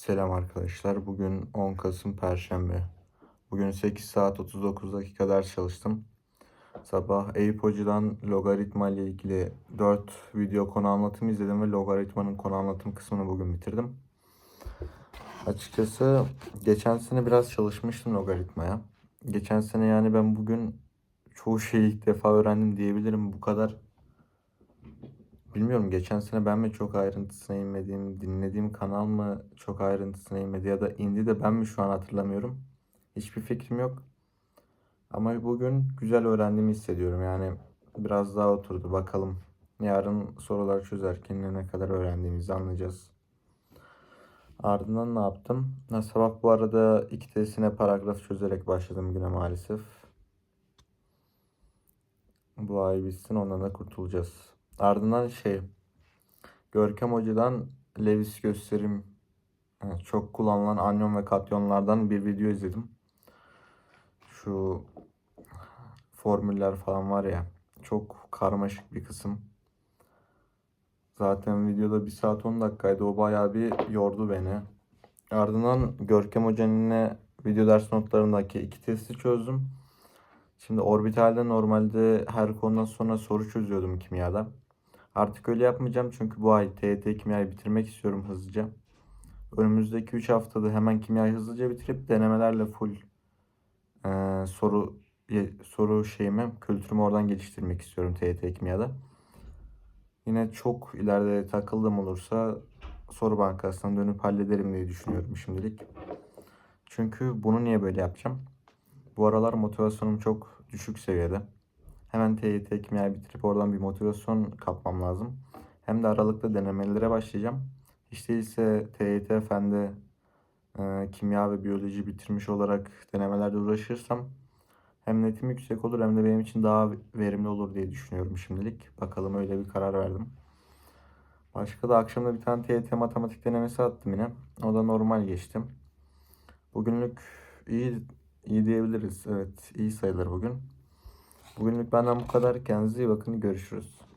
Selam arkadaşlar. Bugün 10 Kasım Perşembe. Bugün 8 saat 39 dakika ders çalıştım. Sabah Eyüp Hoca'dan logaritma ile ilgili 4 video konu anlatımı izledim ve logaritmanın konu anlatım kısmını bugün bitirdim. Açıkçası geçen sene biraz çalışmıştım logaritmaya. Geçen sene yani ben bugün çoğu şeyi ilk defa öğrendim diyebilirim. Bu kadar Bilmiyorum geçen sene ben mi çok ayrıntısına inmediğim, dinlediğim kanal mı çok ayrıntısına inmedi ya da indi de ben mi şu an hatırlamıyorum. Hiçbir fikrim yok. Ama bugün güzel öğrendiğimi hissediyorum. Yani biraz daha oturdu. Bakalım yarın sorular çözerken ne kadar öğrendiğimizi anlayacağız. Ardından ne yaptım? Ha, sabah bu arada iki testine paragraf çözerek başladım güne maalesef. Bu ay bitsin ondan da kurtulacağız. Ardından şey Görkem Hoca'dan Lewis gösterim evet, çok kullanılan anyon ve katyonlardan bir video izledim. Şu formüller falan var ya çok karmaşık bir kısım. Zaten videoda 1 saat 10 dakikaydı. O bayağı bir yordu beni. Ardından Görkem Hoca'nın video ders notlarındaki iki testi çözdüm. Şimdi orbitalde normalde her konudan sonra soru çözüyordum kimyada. Artık öyle yapmayacağım çünkü bu ay TYT kimyayı bitirmek istiyorum hızlıca. Önümüzdeki 3 haftada hemen kimyayı hızlıca bitirip denemelerle full e, soru soru şeyimi, kültürümü oradan geliştirmek istiyorum TYT kimyada. Yine çok ileride takıldım olursa soru bankasından dönüp hallederim diye düşünüyorum şimdilik. Çünkü bunu niye böyle yapacağım? Bu aralar motivasyonum çok düşük seviyede. Hemen TYT kimyayı bitirip oradan bir motivasyon kapmam lazım. Hem de aralıkta denemelere başlayacağım. Hiç değilse TYT Fen'de e, kimya ve biyoloji bitirmiş olarak denemelerde uğraşırsam hem netim yüksek olur hem de benim için daha verimli olur diye düşünüyorum şimdilik. Bakalım öyle bir karar verdim. Başka da akşamda bir tane TYT matematik denemesi attım yine. O da normal geçtim. Bugünlük iyi iyi diyebiliriz. Evet iyi sayılır bugün. Bugünlük benden bu kadar. Kendinize iyi bakın. Görüşürüz.